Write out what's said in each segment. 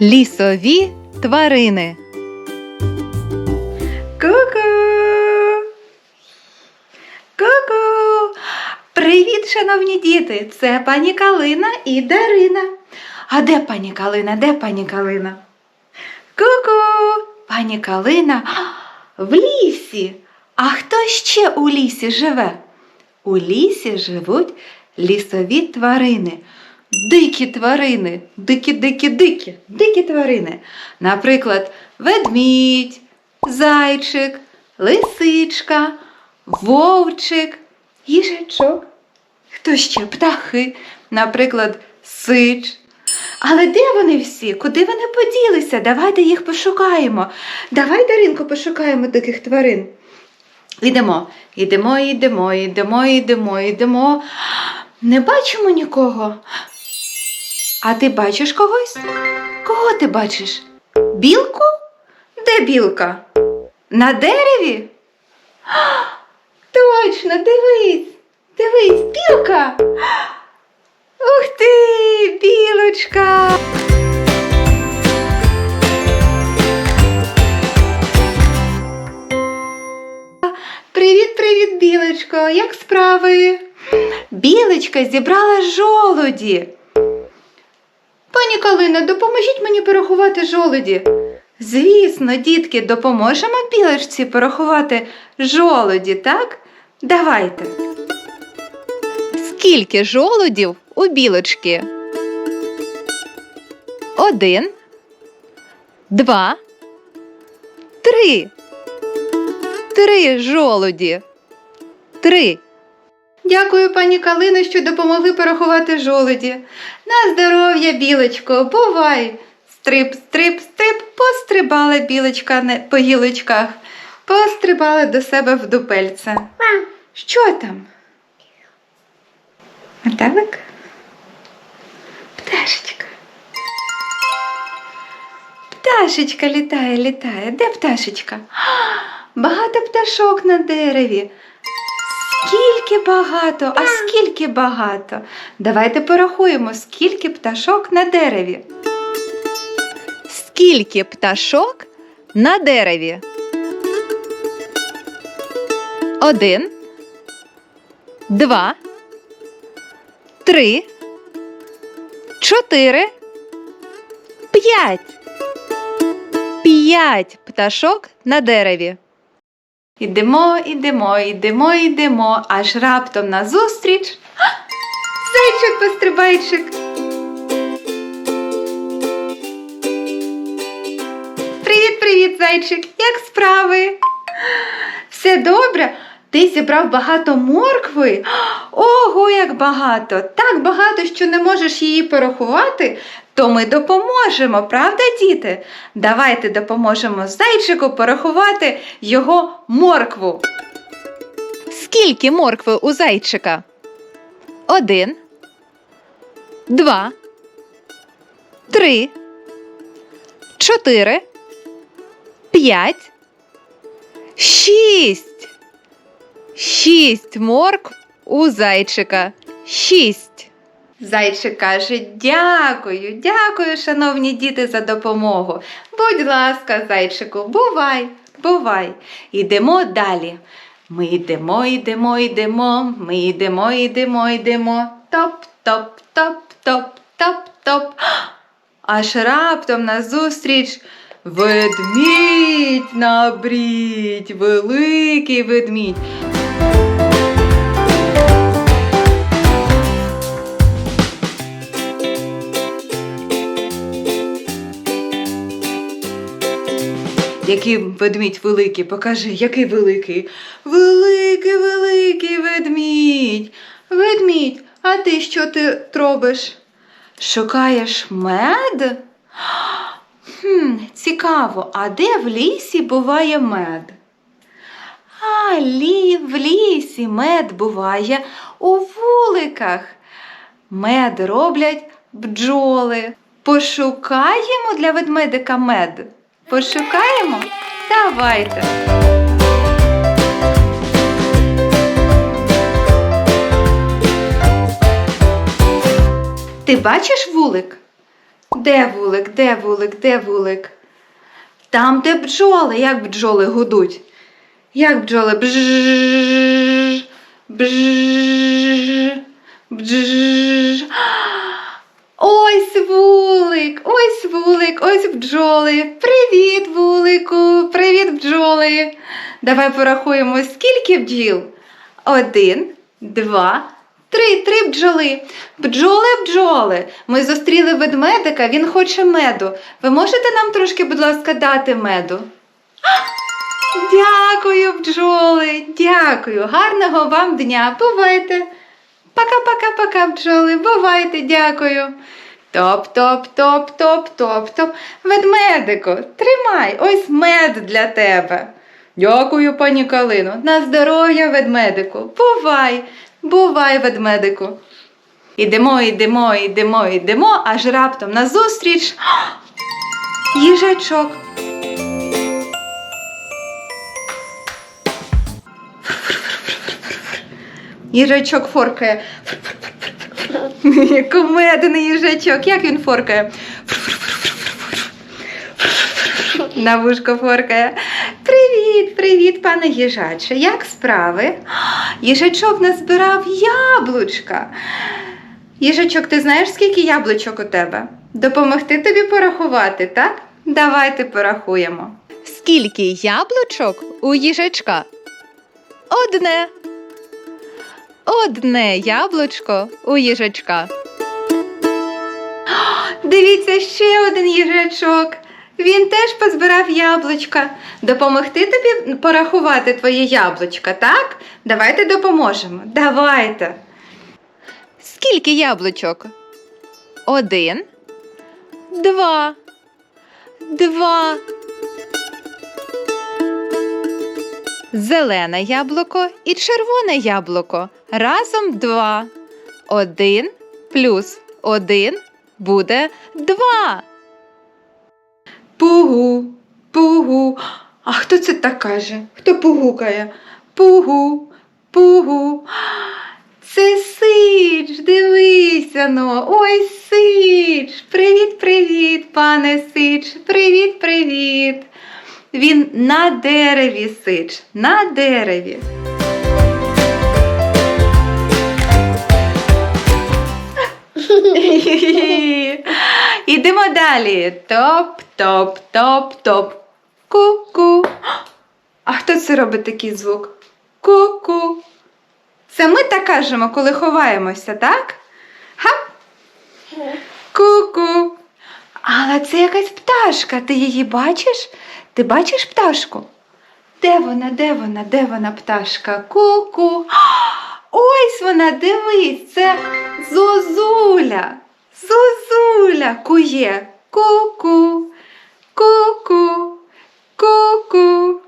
Лісові тварини. Ку-ку! Ку-ку! Привіт, шановні діти! Це пані Калина і Дарина. А де пані Калина? Де пані Калина? Ку-ку! Пані Калина в лісі. А хто ще у лісі живе? У лісі живуть лісові тварини. Дикі тварини, дикі, дикі, дикі, дикі тварини. Наприклад, ведмідь, зайчик, лисичка, вовчик, їжачок. Хто ще? Птахи, наприклад, сич. Але де вони всі? Куди вони поділися? Давайте їх пошукаємо. Давай, Даринко, пошукаємо таких тварин. Йдемо, йдемо, йдемо, йдемо, йдемо, йдемо. Не бачимо нікого. А ти бачиш когось? Кого ти бачиш? Білку? Де білка? На дереві? А, Точно, дивись, дивись, білка. Ух ти, білочка. Привіт, привіт, білочко. Як справи? Білочка зібрала жолуді. Пані Калина, допоможіть мені порахувати жолуді. Звісно, дітки, допоможемо білочці порахувати жолуді, так? Давайте. Скільки жолудів у білочки? Один, два, три. Три жолуді. Три. Дякую, пані Калино, що допомогли порахувати жолуді. На здоров'я, білочко, бувай. Стрип, стрип, стрип, пострибала білочка по гілочках, пострибала до себе в дупельце. Що там? Метелик? Пташечка. Пташечка літає, літає. Де пташечка? Багато пташок на дереві. Скільки багато, а скільки багато. Давайте порахуємо, скільки пташок на дереві. Скільки пташок на дереві? Один, два, три, чотири, п'ять. П'ять пташок на дереві. Ідемо, ідемо, ідемо, ідемо, аж раптом назустріч. Зайчик пострибайчик. Привіт, привіт, зайчик. Як справи? Все добре? Ти зібрав багато моркви? Ого, як багато! Так багато, що не можеш її порахувати, то ми допоможемо, правда, діти? Давайте допоможемо зайчику порахувати його моркву. Скільки моркви у зайчика? Один, два, три, чотири, п'ять, шість. Шість моркв у зайчика. Шість. Зайчик каже: Дякую, дякую, шановні діти, за допомогу. Будь ласка, зайчику, бувай, бувай. Ідемо далі. Ми йдемо, йдемо, йдемо, ми йдемо, йдемо, йдемо. Топ, топ, топ, топ, топ, топ. Аж раптом назустріч ведмідь набрідь, великий ведмідь. Який ведмідь великий, покажи, який великий. Великий, великий ведмідь. Ведмідь, а ти що ти робиш? Шукаєш мед? Хм, цікаво, а де в лісі буває мед? А, лі, в лісі мед буває у вуликах. Мед роблять бджоли. Пошукаємо для ведмедика мед. Пошукаємо? Давайте. Ти бачиш вулик? Де вулик, де вулик, де вулик? Там, де бджоли, як бджоли гудуть. Як бджоли бж бж бж. Ось ось вулик, ось бджоли. Привіт, вулику, привіт, бджоли. Давай порахуємо, скільки бджіл. Один, два, три, три бджоли. Бджоли, бджоли. Ми зустріли ведмедика, він хоче меду. Ви можете нам трошки, будь ласка, дати меду? Дякую, бджоли, дякую. Гарного вам дня. Бувайте. Пока-пока-пока, бджоли. Бувайте, дякую. Топ-топ-топ-топ-топ-топ. Ведмедику, тримай, ось мед для тебе. Дякую, пані Калино. На здоров'я, ведмедику. Бувай, бувай, ведмедику. Ідемо, ідемо, ідемо, ідемо, аж раптом назустріч їжачок. Їжачок форкає. Комедний їжачок. Як він форкає? На вушко форкає. Привіт, привіт, пане їжаче. Як справи? Їжачок назбирав яблучка. Їжачок, ти знаєш, скільки яблучок у тебе? Допомогти тобі порахувати, так? Давайте порахуємо. Скільки яблучок у їжачка? Одне. Одне яблучко у їжачка. Дивіться, ще один їжачок. Він теж позбирав яблучка. Допомогти тобі порахувати твої яблучка, так? Давайте допоможемо. Давайте. Скільки яблучок? Один. Два. Два. Зелене яблуко і червоне яблуко. Разом два. Один плюс один буде два. Пугу, пугу. А хто це так каже? Хто пугукає? Пугу, пугу. Це Сич, дивися но. Ой, Сич. Привіт, привіт, пане Сич. Привіт, привіт. Він на дереві сич, на дереві. Ідемо далі. Топ, топ, топ, топ. Ку-ку. А хто це робить такий звук? Ку-ку. Це ми так кажемо, коли ховаємося, так? Ха? Ку-ку. Але це якась пташка. Ти її бачиш? Ти бачиш пташку? Де вона, де вона, де вона пташка? Ку-ку. Ось вона, дивись, це Зозуля. Зозуля кує. Ку-ку. Ку-ку. Ку-ку.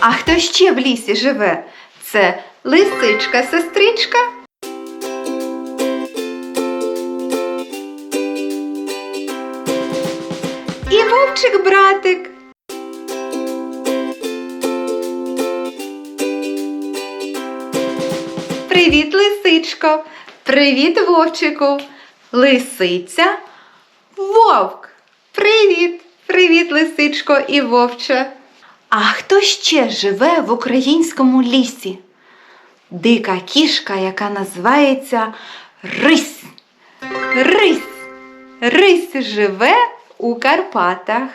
А хто ще в лісі живе? Це лисичка, сестричка. Вовчик братик. Привіт, лисичко. Привіт, вовчику. Лисиця, вовк. Привіт, привіт, лисичко і вовче. А хто ще живе в українському лісі? Дика кішка, яка називається Рись. Рись. Рись живе у Карпатах.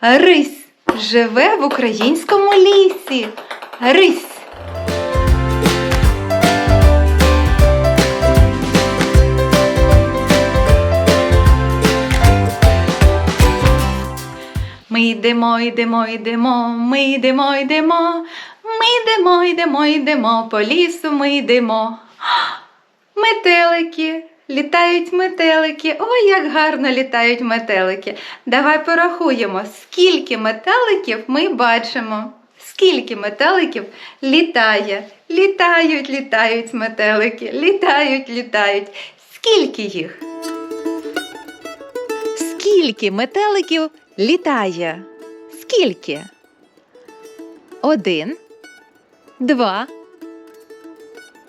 Рись живе в українському лісі. Рись. Ми йдемо, йдемо, йдемо, ми йдемо, йдемо, ми йдемо, йдемо, йдемо, по лісу ми йдемо. Метелики, літають метелики. Ой, як гарно літають метелики. Давай порахуємо, скільки метеликів ми бачимо. Скільки метеликів літає? Літають, літають метелики, літають, літають. Скільки їх? Скільки метеликів літає? Скільки? Один, два,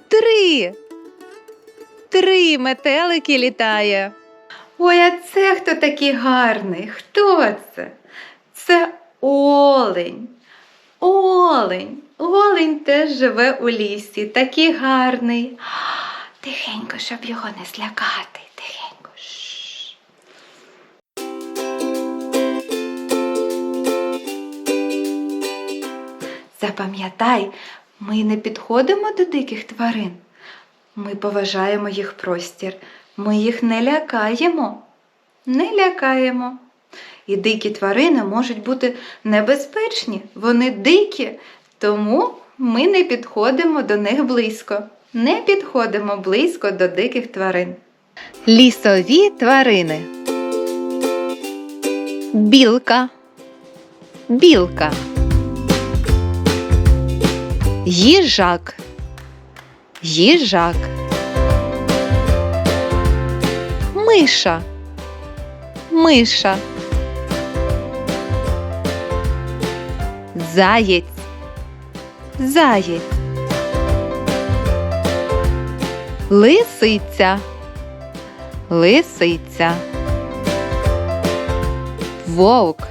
три. Три метелики літає. Ой, а це хто такий гарний? Хто це? Це олень. Олень. Олень теж живе у лісі, такий гарний. Тихенько, щоб його не злякати. Тихенько. Запам'ятай, ми не підходимо до диких тварин. Ми поважаємо їх простір, ми їх не лякаємо. Не лякаємо. І дикі тварини можуть бути небезпечні, вони дикі, тому ми не підходимо до них близько. Не підходимо близько до диких тварин. Лісові тварини. Білка. Білка. Їжак. Їжак. Миша. Миша. Заєць. Заєць. Лисиця. Лисиця. Вовк.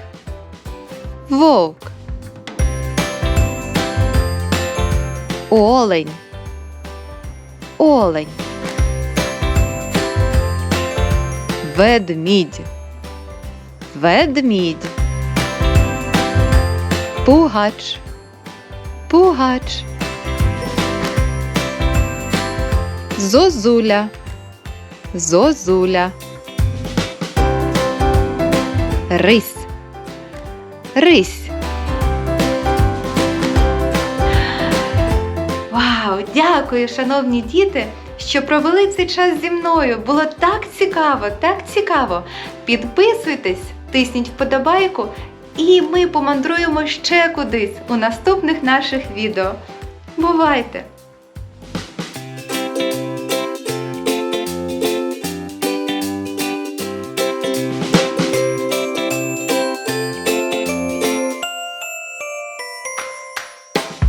Вовк. Олень. Олень. Ведмідь. Ведмідь. Пугач. Пугач. Зозуля. Зозуля. Рись. Рись. Дякую, шановні діти, що провели цей час зі мною. Було так цікаво, так цікаво. Підписуйтесь, тисніть вподобайку, і ми помандруємо ще кудись у наступних наших відео. Бувайте!